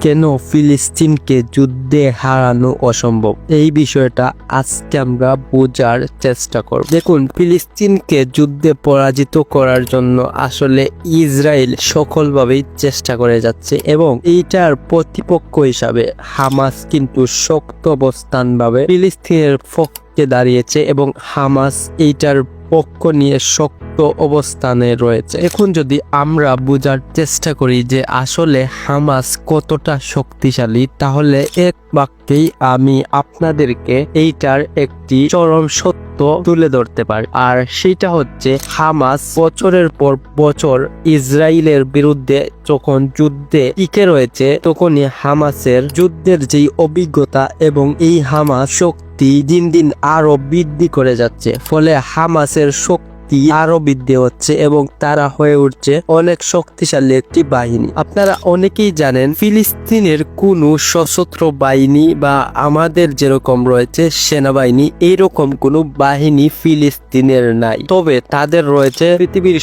কেন ফিলিস্তিনকে যুদ্ধে হারানো অসম্ভব? এই বিষয়টা আজকে আমরা বোঝার চেষ্টা করব। দেখুন, ফিলিস্তিনকে যুদ্ধে পরাজিত করার জন্য আসলে ইসরায়েল সকলভাবেই চেষ্টা করে যাচ্ছে এবং এইটার প্রতিপক্ষ হিসাবে হামাস কিন্তু শক্ত অবস্থানভাবে ফিলিস্তিনের পক্ষে দাঁড়িয়েছে এবং হামাস এইটার পক্ষ নিয়ে শক্ত অবস্থানে রয়েছে। এখন যদি আমরা বোঝার চেষ্টা করি যে আসলে হামাস কতটা শক্তিশালী, তাহলে এক বাক্যেই আমি আপনাদেরকে এইটার একটি চরম সত্য তুলে ধরতে পারি। আর সেটা হচ্ছে হামাস বছরের পর বছর ইসরায়েলের বিরুদ্ধে যখন যুদ্ধে টিকে রয়েছে, তখনই হামাসের যুদ্ধের যেই অভিজ্ঞতা এবং এই হামাস শক্তি দিন দিন আরও বৃদ্ধি করে যাচ্ছে। ফলে হামাসের শক্তি আরও বৃদ্ধি হচ্ছে এবং তারা হয়ে উঠছে অনেক শক্তিশালী একটি বাহিনী। আপনারা অনেকেই জানেন, ফিলিস্তিনের কোন সশস্ত্র বাহিনী বা আমাদের যেরকম রয়েছে সেনাবাহিনী, এরকম কোনো বাহিনী ফিলিস্তিনের নাই। তবে তাদের রয়েছে পৃথিবীর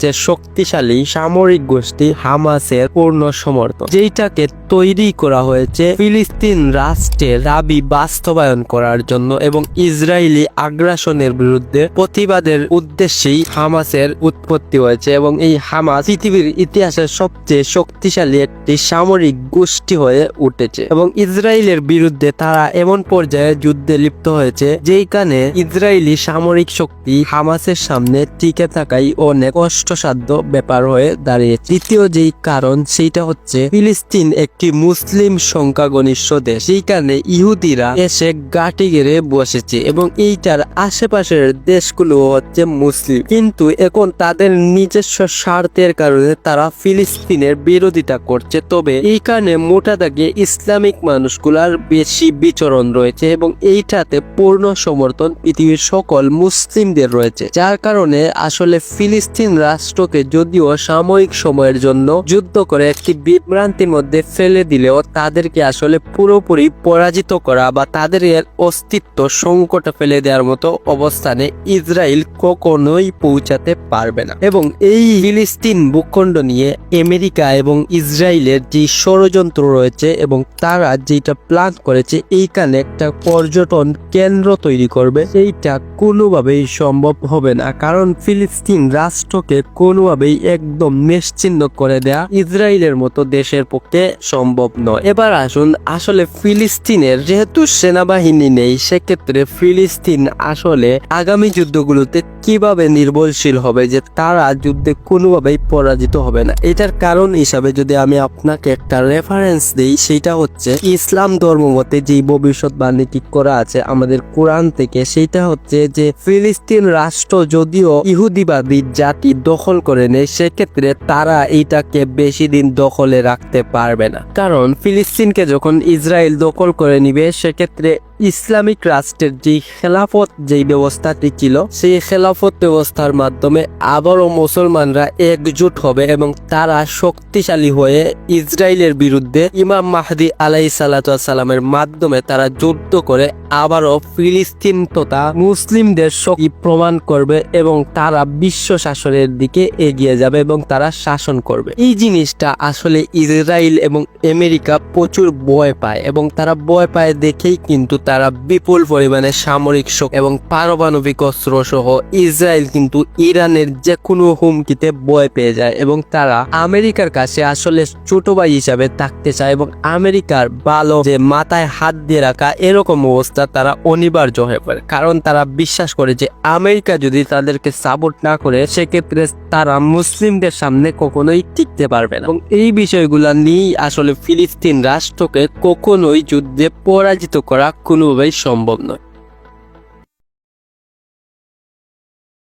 সবচেয়ে শক্তিশালী সামরিক গোষ্ঠী হামাসের পূর্ণ সমর্থন যেটাকে তৈরি করা হয়েছে ফিলিস্তিন রাষ্ট্রের দাবি বাস্তবায়ন করার জন্য এবং ইসরায়েলি আগ্রাসনের বিরুদ্ধে প্রতিবাদের উদ্দেশ্যেই হামাসের উৎপত্তি হয়েছে এবং এই হামাস পৃথিবীর ইতিহাসের সবচেয়ে শক্তিশালী একটি সামরিক গোষ্ঠী হয়ে উঠেছে এবং ইসরায়েলের বিরুদ্ধে তারা এমন পর্যায়ে যুদ্ধে লিপ্ত হয়েছে যেখানে ইসরায়েলি সামরিক শক্তি হামাসের সামনে টিকে থাকাই অনেক কষ্টসাধ্য ব্যাপার হয়ে দাঁড়িয়েছে তৃতীয় যেই কারণ, সেইটা হচ্ছে ফিলিস্তিন একটি মুসলিম সংখ্যাগরিষ্ঠ দেশ। সেইখানে ইহুদিরা এসে গাটি গেড়ে বসেছে এবং এইটার আশেপাশের দেশগুলো হচ্ছে মুসলিম। কিন্তু এখন তাদের নিজস্ব স্বার্থের কারণে তারা ফিলিস্তিনের বিরোধিতা করছে। তবে এইখানে মোটা দাগে ইসলামিক মানুষগুলার বেশি বিচরণ রয়েছে এবং এইটাতে পূর্ণ সমর্থন পৃথিবীর সকল মুসলিমদের রয়েছে। যার কারণে আসলে ফিলিস্তিন রাষ্ট্রকে যদিও সাময়িক সময়ের জন্য যুদ্ধ করে একটি বিভ্রান্তির মধ্যে ফেলে দিলেও তাদেরকে আসলে পুরোপুরি পরাজিত করা বা তাদের এর অস্তিত্ব সংকটে ফেলে দেওয়ার মতো অবস্থানে ইসরায়েল কখনোই পৌঁছাতে পারবে না। এবং এই ফিলিস্তিন ভূখণ্ড নিয়ে আমেরিকা এবং ইসরায়েলের যে ষড়যন্ত্র রয়েছে এবং তারা যেটা প্ল্যান করেছে, এইখানে একটা পর্যটন কেন্দ্র তৈরি করবে, সেইটা কোনোভাবেই সম্ভব হবে না। কারণ ফিলিস্তিন রাষ্ট্রকে কোনোভাবেই একদম নিশ্চিন্ন করে দেয়া ইসরায়েলের মতো দেশের পক্ষে সম্ভব নয়। এবার আসুন আসলে ফিলিস্তিনের, যেহেতু সেনাবাহিনী নেই, সেক্ষেত্রে ফিলিস্তিন আসলে আগামী যুদ্ধগুলোতে কীভাবে নির্ভরশীল হবে যে তারা যুদ্ধে কোনোভাবেই পরাজিত হবে না? এটার কারণ হিসাবে যদি আমি আপনাকে একটা রেফারেন্স দিই, সেটা হচ্ছে ইসলাম ধর্ম মতে যে ভবিষ্যৎবাণী করা আছে আমাদের কোরআন থেকে, সেটা হচ্ছে যে ফিলিস্তিন রাষ্ট্র যদিও ইহুদিবাদী জাতি দখল করে নেয়, সেক্ষেত্রে তারা এইটাকে বেশি দিন দখলে রাখতে পারবে না। কারণ ফিলিস্তিনকে যখন ইসরায়েল দখল করে নিবে, সেক্ষেত্রে ইসলামিক রাষ্ট্রের যে খেলাফত যেই ব্যবস্থাটি ছিল, সেই খেলাফত ব্যবস্থার মাধ্যমে আবারও মুসলমানরা একজোট হবে এবং তারা শক্তিশালী হয়ে ইসরায়েলের বিরুদ্ধে ইমাম মাহদি আলাই সালামের মাধ্যমে তারা যুদ্ধ করে আবারও ফিলিস্তিন তথা মুসলিমদের শক্তি প্রমাণ করবে এবং তারা বিশ্ব শাসনের দিকে এগিয়ে যাবে এবং তারা শাসন করবে। এই জিনিসটা আসলে ইসরায়েল এবং আমেরিকা প্রচুর ভয় পায় এবং তারা ভয় পায় দেখেই কিন্তু তারা বিপুল পরিমাণে সামরিক শক্তি এবং পারমাণবিক অস্ত্র সহ ইসরায়েল কিন্তু ইরানের যে কোনো হুমকিতে বয় পেয়ে যায় এবং তারা আমেরিকার কাছে আসলে ছোট ভাই হিসাবে থাকতে চায় এবং আমেরিকার ভালো যে মাথায় হাত দিয়ে রাখা এরকম অবস্থা তারা অনিবার্য হয়ে পড়ে। কারণ তারা বিশ্বাস করে যে আমেরিকা যদি তাদেরকে সাপোর্ট না করে, সেক্ষেত্রে তারা মুসলিমদের সামনে কখনোই টিকতে পারবে না। এবং এই বিষয়গুলা নিয়েই আসলে ফিলিস্তিন রাষ্ট্রকে কখনোই যুদ্ধে পরাজিত করা কোনোভাবেই সম্ভব নয়।